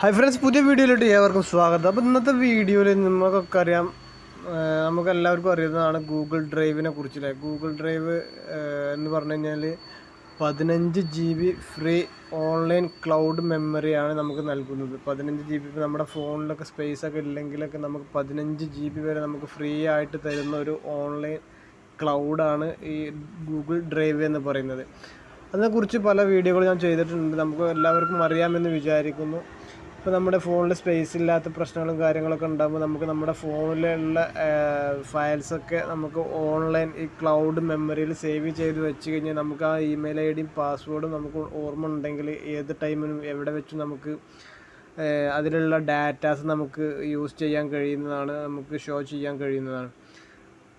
Hi friends പുതിയ വീഡിയോയിലോട്ട് ഏവർക്കും സ്വാഗതം. അപ്പോൾ ഇന്നത്തെ വീഡിയോയിൽ നമുക്കൊക്കെ അറിയാം നമുക്കെല്ലാവർക്കും അറിയുന്നതാണ് ഗൂഗിൾ ഡ്രൈവിനെ കുറിച്ചല്ലേ? ഗൂഗിൾ ഡ്രൈവ് എന്ന് പറഞ്ഞു കഴിഞ്ഞാൽ പതിനഞ്ച് G B free online cloud മെമ്മറിയാണ് നമുക്ക് നൽകുന്നത്. പതിനഞ്ച് ജി ബി നമ്മുടെ ഫോണിലൊക്കെ സ്പേസ് ഒക്കെ ഇല്ലെങ്കിലൊക്കെ നമുക്ക് പതിനഞ്ച് ജി ബി വരെ നമുക്ക് ഫ്രീ ആയിട്ട് തരുന്ന ഒരു ഓൺലൈൻ ക്ലൗഡാണ് ഈ ഗൂഗിൾ ഡ്രൈവ് എന്ന് പറയുന്നത്. അതിനെക്കുറിച്ച് പല വീഡിയോകൾ ഞാൻ ചെയ്തിട്ടുണ്ട്. നമുക്ക് എല്ലാവർക്കും അറിയാമെന്ന് വിചാരിക്കുന്നു. ഇപ്പോൾ നമ്മുടെ ഫോണിൽ സ്പേസ് ഇല്ലാത്ത പ്രശ്നങ്ങളും കാര്യങ്ങളൊക്കെ ഉണ്ടാകുമ്പോൾ നമുക്ക് നമ്മുടെ ഫോണിലുള്ള ഫയൽസൊക്കെ നമുക്ക് ഓൺലൈൻ ഈ ക്ലൗഡ് മെമ്മറിയിൽ സേവ് ചെയ്ത് വെച്ച് കഴിഞ്ഞാൽ നമുക്ക് ആ ഇമെയിൽ ഐ ഡിയും പാസ്വേഡും നമുക്ക് ഓർമ്മ ഉണ്ടെങ്കിൽ ഏത് ടൈമിനും എവിടെ വെച്ചും നമുക്ക് അതിലുള്ള ഡാറ്റാസ് നമുക്ക് യൂസ് ചെയ്യാൻ കഴിയുന്നതാണ് നമുക്ക് ഷോ ചെയ്യാൻ കഴിയുന്നതാണ്.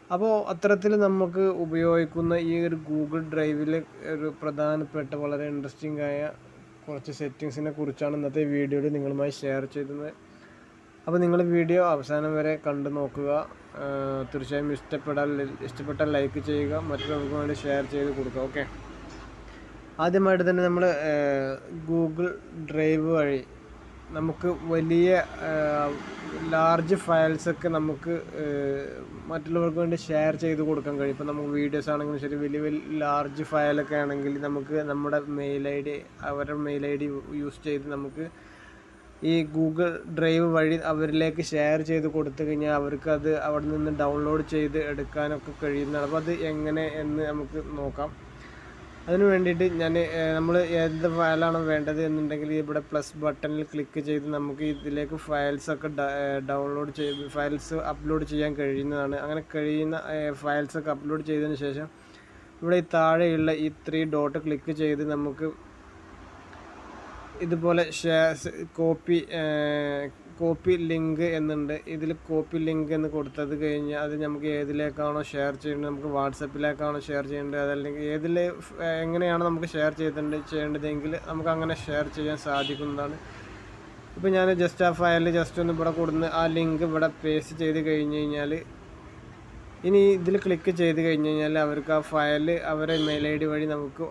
അപ്പോൾ അത്തരത്തിൽ നമുക്ക് ഉപയോഗിക്കുന്ന ഈ ഒരു ഗൂഗിൾ ഡ്രൈവിൽ ഒരു പ്രധാനപ്പെട്ട വളരെ ഇൻട്രസ്റ്റിംഗ് ആയ കുറച്ച് സെറ്റിങ്സിനെ കുറിച്ചാണ് ഇന്നത്തെ വീഡിയോയിൽ നിങ്ങളുമായി ഷെയർ ചെയ്തത്. അപ്പോൾ നിങ്ങൾ വീഡിയോ അവസാനം വരെ കണ്ടു നോക്കുക. തീർച്ചയായും ഇഷ്ടപ്പെടാൻ ഇഷ്ടപ്പെട്ടാൽ ലൈക്ക് ചെയ്യുക. മറ്റുള്ളവർക്ക് വേണ്ടി ഷെയർ ചെയ്ത് കൊടുക്കുക ഓക്കെ ആദ്യമായിട്ട് തന്നെ നമ്മൾ ഗൂഗിൾ ഡ്രൈവ് വഴി നമുക്ക് വലിയ ലാർജ് ഫയൽസൊക്കെ നമുക്ക് മറ്റുള്ളവർക്ക് വേണ്ടി ഷെയർ ചെയ്ത് കൊടുക്കാൻ കഴിയും. ഇപ്പോൾ നമുക്ക് വീഡിയോസ് ആണെങ്കിലും ശരി വലിയ വലിയ ലാർജ് ഫയലൊക്കെ ആണെങ്കിൽ നമുക്ക് നമ്മുടെ മെയിൽ ഐ ഡി അവരുടെ മെയിൽ ഐ ഡി യൂസ് ചെയ്ത് നമുക്ക് ഈ ഗൂഗിൾ ഡ്രൈവ് വഴി അവരിലേക്ക് ഷെയർ ചെയ്ത് കൊടുത്തു കഴിഞ്ഞാൽ അവർക്ക് അത് അവിടെ നിന്ന് ഡൗൺലോഡ് ചെയ്ത് എടുക്കാനൊക്കെ കഴിയുന്നതാണ്. അപ്പോൾ അത് എങ്ങനെ എന്ന് നമുക്ക് നോക്കാം. അതിന് വേണ്ടിയിട്ട് ഞാൻ നമ്മൾ ഏത് ഫയലാണോ വേണ്ടത് എന്നുണ്ടെങ്കിൽ ഇവിടെ പ്ലസ് ബട്ടണിൽ ക്ലിക്ക് ചെയ്ത് നമുക്ക് ഇതിലേക്ക് ഫയൽസ് ഒക്കെ ഡൗൺലോഡ് ചെയ്ത് ഫയൽസ് അപ്ലോഡ് ചെയ്യാൻ കഴിയുന്നതാണ്. അങ്ങനെ കഴിയുന്ന ഫയൽസ് ഒക്കെ അപ്ലോഡ് ചെയ്തതിന് ശേഷം ഇവിടെ ഈ താഴെയുള്ള ഈ ത്രീ ഡോട്ട് ക്ലിക്ക് ചെയ്ത് നമുക്ക് ഇതുപോലെ കോപ്പി കോപ്പി ലിങ്ക് എന്നുണ്ട്. ഇതിൽ കോപ്പി ലിങ്ക് എന്ന് കൊടുത്തത് കഴിഞ്ഞ് അത് നമുക്ക് ഏതിലേക്കാണോ ഷെയർ ചെയ്യേണ്ടത് നമുക്ക് വാട്സപ്പിലേക്കാണോ ഷെയർ ചെയ്യേണ്ടത് അതല്ലെങ്കിൽ ഏതിൽ എങ്ങനെയാണ് നമുക്ക് ഷെയർ ചെയ്തിട്ടുണ്ട് ചെയ്യേണ്ടതെങ്കിൽ നമുക്ക് അങ്ങനെ ഷെയർ ചെയ്യാൻ സാധിക്കുന്നതാണ്. ഇപ്പോൾ ഞാൻ ജസ്റ്റ് ആ ഫയൽ ജസ്റ്റ് ഒന്ന് ഇവിടെ കൊടുന്ന് ആ ലിങ്ക് ഇവിടെ പേസ്റ്റ് ചെയ്ത് കഴിഞ്ഞ് കഴിഞ്ഞാൽ ഇനി ഇതിൽ ക്ലിക്ക് ചെയ്ത് കഴിഞ്ഞ് കഴിഞ്ഞാൽ അവർക്ക് ആ ഫയൽ അവരെ മെയിൽ ഐ ഡി വഴി നമുക്ക്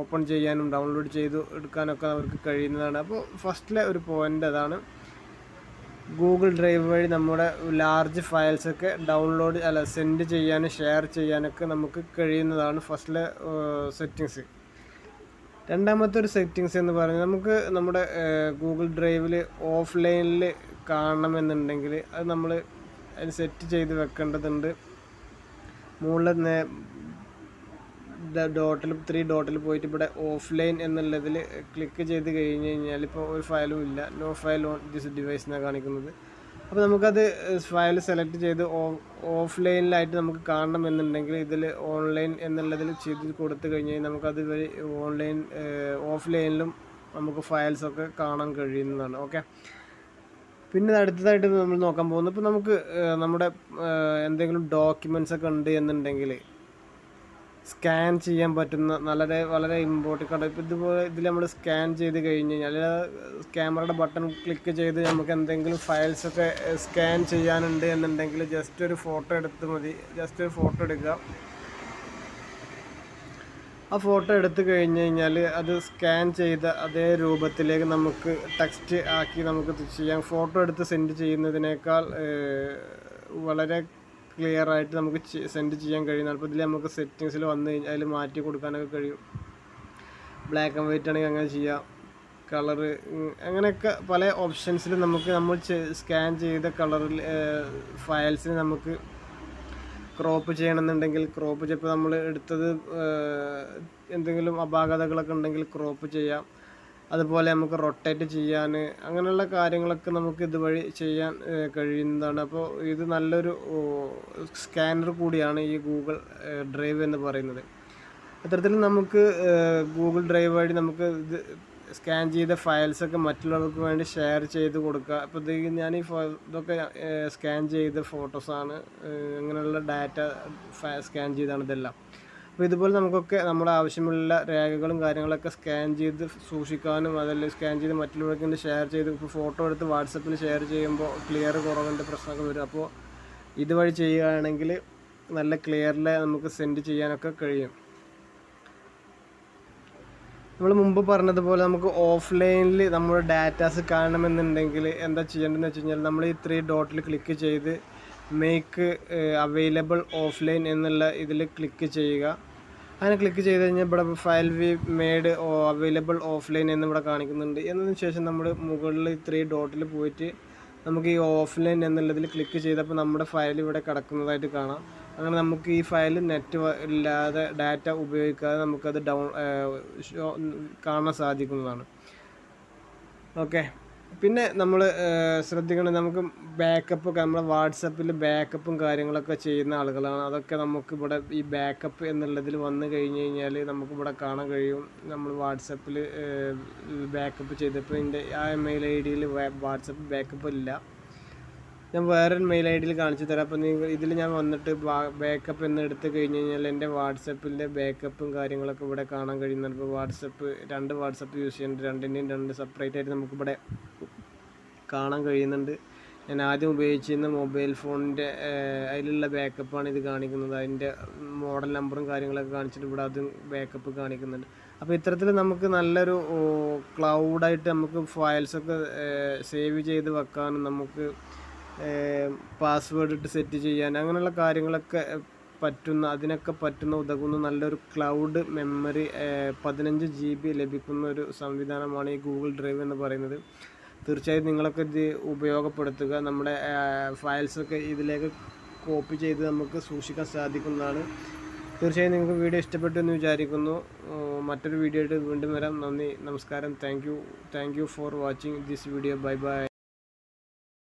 ഓപ്പൺ ചെയ്യാനും ഡൗൺലോഡ് ചെയ്ത് എടുക്കാനൊക്കെ അവർക്ക് കഴിയുന്നതാണ്. അപ്പോൾ ഫസ്റ്റിലെ ഒരു പോയിന്റ് അതാണ്. ഗൂഗിൾ ഡ്രൈവ് വഴി നമ്മുടെ ലാർജ് ഫയൽസൊക്കെ ഡൗൺലോഡ് അല്ല സെൻഡ് ചെയ്യാനും ഷെയർ ചെയ്യാനൊക്കെ നമുക്ക് കഴിയുന്നതാണ് ഫസ്റ്റിലെ സെറ്റിങ്സ് രണ്ടാമത്തെ ഒരു സെറ്റിങ്സ് എന്ന് പറഞ്ഞാൽ നമുക്ക് നമ്മുടെ ഗൂഗിൾ ഡ്രൈവിൽ ഓഫ്ലൈനിൽ കാണണമെന്നുണ്ടെങ്കിൽ അത് നമ്മൾ അതിന് സെറ്റ് ചെയ്ത് വെക്കേണ്ടതുണ്ട്. മുകളിൽ ഡോട്ടിൽ ത്രീ ഡോട്ടിൽ പോയിട്ട് ഇവിടെ ഓഫ്ലൈൻ എന്നുള്ളതിൽ ക്ലിക്ക് ചെയ്ത് കഴിഞ്ഞ് കഴിഞ്ഞാൽ ഇപ്പോൾ ഒരു ഫയലും ഇല്ല. No file on this device എന്നാണ് കാണിക്കുന്നത്. അപ്പോൾ നമുക്കത് ഫയൽ സെലക്ട് ചെയ്ത് ഓഫ്ലൈനിലായിട്ട് നമുക്ക് കാണണമെന്നുണ്ടെങ്കിൽ ഇതിൽ ഓൺലൈൻ എന്നുള്ളതിൽ ചെയ്ത് കൊടുത്തു കഴിഞ്ഞാൽ നമുക്കത് വഴി ഓൺലൈൻ ഓഫ്ലൈനിലും നമുക്ക് ഫയൽസൊക്കെ കാണാൻ കഴിയുന്നതാണ്. ഓക്കെ? പിന്നെ അടുത്തതായിട്ട് നമ്മൾ നോക്കാൻ പോകുന്നത്. ഇപ്പോൾ നമുക്ക് നമ്മുടെ എന്തെങ്കിലും ഡോക്യുമെന്റ്സ് ഒക്കെ ഉണ്ട് എന്നുണ്ടെങ്കിൽ സ്കാൻ ചെയ്യാൻ പറ്റുന്ന വളരെ വളരെ ഇമ്പോർട്ടന്റ് ആണ് ഇപ്പോൾ ഇതുപോലെ ഇതിൽ നമ്മൾ സ്കാൻ ചെയ്ത് കഴിഞ്ഞ് കഴിഞ്ഞാൽ ക്യാമറയുടെ ബട്ടൺ ക്ലിക്ക് ചെയ്ത് നമുക്ക് എന്തെങ്കിലും ഫയൽസ് ഒക്കെ സ്കാൻ ചെയ്യാനുണ്ട് എന്നുണ്ടെങ്കിൽ ജസ്റ്റ് ഒരു ഫോട്ടോ എടുത്ത് മതി. ജസ്റ്റ് ഒരു ഫോട്ടോ എടുക്കുക. ആ ഫോട്ടോ എടുത്തു കഴിഞ്ഞ് കഴിഞ്ഞാൽ അത് സ്കാൻ ചെയ്ത അതേ രൂപത്തിലേക്ക് നമുക്ക് ടെക്സ്റ്റ് ആക്കി നമുക്ക് ചെയ്യാം. ഫോട്ടോ എടുത്ത് സെൻഡ് ചെയ്യുന്നതിനേക്കാൾ വളരെ ക്ലിയർ ആയിട്ട് നമുക്ക് സെൻഡ് ചെയ്യാൻ കഴിയും. അപ്പോൾ ഇതിൽ നമുക്ക് സെറ്റിങ്സിൽ വന്ന് കഴിഞ്ഞാൽ അതിൽ മാറ്റി കൊടുക്കാനൊക്കെ കഴിയും. ബ്ലാക്ക് ആൻഡ് വൈറ്റ് ആണെങ്കിൽ അങ്ങനെ ചെയ്യാം. കളറ് അങ്ങനെയൊക്കെ പല ഓപ്ഷൻസിൽ നമുക്ക് നമ്മൾ സ്കാൻ ചെയ്ത കളറിൽ ഫയൽസിന് നമുക്ക് ക്രോപ്പ് ചെയ്യണമെന്നുണ്ടെങ്കിൽ ക്രോപ്പ് ചിലപ്പോൾ നമ്മൾ എടുത്തത് എന്തെങ്കിലും അപാകതകളൊക്കെ ഉണ്ടെങ്കിൽ ക്രോപ്പ് ചെയ്യാം. അതുപോലെ നമുക്ക് റൊട്ടേറ്റ് ചെയ്യാൻ അങ്ങനെയുള്ള കാര്യങ്ങളൊക്കെ നമുക്ക് ഇതുവഴി ചെയ്യാൻ കഴിയുന്നതാണ്. അപ്പോൾ ഇത് നല്ലൊരു സ്കാനർ കൂടിയാണ് ഈ ഗൂഗിൾ ഡ്രൈവ് എന്ന് പറയുന്നത്. അത്തരത്തിൽ നമുക്ക് ഗൂഗിൾ ഡ്രൈവ് വഴി നമുക്ക് ഇത് സ്കാൻ ചെയ്ത ഫയൽസൊക്കെ മറ്റുള്ളവർക്ക് വേണ്ടി ഷെയർ ചെയ്ത് കൊടുക്കുക. അപ്പോൾ ഇത് ഞാൻ ഈ ഫോ- ഇതൊക്കെ സ്കാൻ ചെയ്ത ഫോട്ടോസാണ് അങ്ങനെയുള്ള ഡാറ്റ സ്കാൻ ചെയ്താണ് ഇതെല്ലാം. അപ്പോൾ ഇതുപോലെ നമുക്കൊക്കെ നമ്മുടെ ആവശ്യമുള്ള രേഖകളും കാര്യങ്ങളൊക്കെ സ്കാൻ ചെയ്ത് സൂക്ഷിക്കാനും അതല്ലെങ്കിൽ സ്കാൻ ചെയ്ത് മറ്റുള്ളവർക്ക് ഷെയർ ചെയ്ത് ഇപ്പോൾ ഫോട്ടോ എടുത്ത് വാട്സപ്പിൽ ഷെയർ ചെയ്യുമ്പോൾ ക്ലിയർ കുറവിന്റെ പ്രശ്നമൊക്കെ വരും. അപ്പോൾ ഇതുവഴി ചെയ്യുകയാണെങ്കിൽ നല്ല ക്ലിയറിൽ നമുക്ക് സെൻഡ് ചെയ്യാനൊക്കെ കഴിയും. നമ്മൾ മുമ്പ് പറഞ്ഞതുപോലെ നമുക്ക് ഓഫ്ലൈനിൽ നമ്മുടെ ഡാറ്റാസ് കാണണമെന്നുണ്ടെങ്കിൽ എന്താ ചെയ്യേണ്ടതെന്ന് വെച്ച് കഴിഞ്ഞാൽ നമ്മൾ ഈ ത്രീ ഡോട്ടിൽ ക്ലിക്ക് ചെയ്ത് മേക്ക് അവൈലബിൾ ഓഫ്ലൈൻ എന്നുള്ള ഇതിൽ ക്ലിക്ക് ചെയ്യുക. അങ്ങനെ ക്ലിക്ക് ചെയ്ത് കഴിഞ്ഞാൽ ഇവിടെ file we made available offline എന്ന് ഇവിടെ കാണിക്കുന്നുണ്ട്. എന്നതിന് ശേഷം നമ്മൾ മുകളിൽ ത്രീ ഡോട്ടിൽ പോയിട്ട് നമുക്ക് ഈ ഓഫ്ലൈൻ എന്നുള്ളതിൽ ക്ലിക്ക് ചെയ്തപ്പോൾ നമ്മുടെ ഫയൽ ഇവിടെ കിടക്കുന്നതായിട്ട് കാണാം. അങ്ങനെ നമുക്ക് ഈ ഫയൽ നെറ്റ് ഇല്ലാതെ ഡാറ്റ ഉപയോഗിക്കാതെ നമുക്കത് ഡൗൺ കാണാൻ സാധിക്കുന്നതാണ്. ഓക്കെ പിന്നെ നമ്മൾ ശ്രദ്ധിക്കണം നമുക്ക് ബാക്കപ്പ് ഒക്കെ നമ്മളെ വാട്സപ്പിൽ ബാക്കപ്പും കാര്യങ്ങളൊക്കെ ചെയ്യുന്ന ആളുകളാണ്. അതൊക്കെ നമുക്ക് ഇവിടെ ഈ ബാക്കപ്പ് എന്നുള്ളതിൽ വന്നു കഴിഞ്ഞ് കഴിഞ്ഞാൽ നമുക്ക് ഇവിടെ കാണാൻ കഴിയും. നമ്മൾ വാട്സപ്പിൽ ബാക്കപ്പ് ചെയ്തപ്പോൾ എന്റെ ആ മെയിൽ ഐ ഡിയിൽ വാട്സപ്പ് ബാക്കപ്പ് ഇല്ല. ഞാൻ വേറൊരു മെയിൽ ഐ ഡിയിൽ കാണിച്ചു തരാം. അപ്പോൾ നിങ്ങൾ ഇതിൽ ഞാൻ വന്നിട്ട് ബാക്കപ്പ് എന്ന് എടുത്തു കഴിഞ്ഞ് കഴിഞ്ഞാൽ എന്റെ വാട്സപ്പിന്റെ ബാക്കപ്പും കാര്യങ്ങളൊക്കെ ഇവിടെ കാണാൻ കഴിയുന്നുണ്ട്. ഇപ്പോൾ വാട്സപ്പ് രണ്ട് വാട്സപ്പ് യൂസ് ചെയ്യുന്നുണ്ട് രണ്ടിന്റെയും രണ്ട് സെപ്പറേറ്റ് ആയിട്ട് നമുക്കിവിടെ കാണാൻ കഴിയുന്നുണ്ട്. ഞാൻ ആദ്യം ഉപയോഗിച്ചിരുന്ന മൊബൈൽ ഫോണിന്റെ അതിലുള്ള ബാക്കപ്പാണ് ഇത് കാണിക്കുന്നത്. അതിന്റെ മോഡൽ നമ്പറും കാര്യങ്ങളൊക്കെ കാണിച്ചിട്ട് ഇവിടെ അതും ബാക്കപ്പ് കാണിക്കുന്നുണ്ട്. അപ്പോൾ ഇത്തരത്തിൽ നമുക്ക് നല്ലൊരു ക്ലൗഡായിട്ട് നമുക്ക് ഫയൽസൊക്കെ സേവ് ചെയ്ത് വെക്കാനും നമുക്ക് പാസ്വേഡ് ഇട്ട് സെറ്റ് ചെയ്യാൻ അങ്ങനെയുള്ള കാര്യങ്ങളൊക്കെ പറ്റുന്ന അതിനൊക്കെ പറ്റുന്ന ഉതകുന്ന നല്ലൊരു ക്ലൗഡ് മെമ്മറി പതിനഞ്ച് ജി ബി ലഭിക്കുന്ന ഒരു സംവിധാനമാണ് ഈ ഗൂഗിൾ ഡ്രൈവ് എന്ന് പറയുന്നത്. തീർച്ചയായും നിങ്ങളൊക്കെ ഇത് ഉപയോഗപ്പെടുത്തുക. നമ്മുടെ ഫയൽസൊക്കെ ഇതിലേക്ക് കോപ്പി ചെയ്ത് നമുക്ക് സൂക്ഷിക്കാൻ സാധിക്കുന്നതാണ്. തീർച്ചയായും നിങ്ങൾക്ക് വീഡിയോ ഇഷ്ടപ്പെട്ടു എന്ന് വിചാരിക്കുന്നു. മറ്റൊരു വീഡിയോ ആയിട്ട് വീണ്ടും വരാം. നന്ദി നമസ്കാരം. Thank you thank you for watching this video bye bye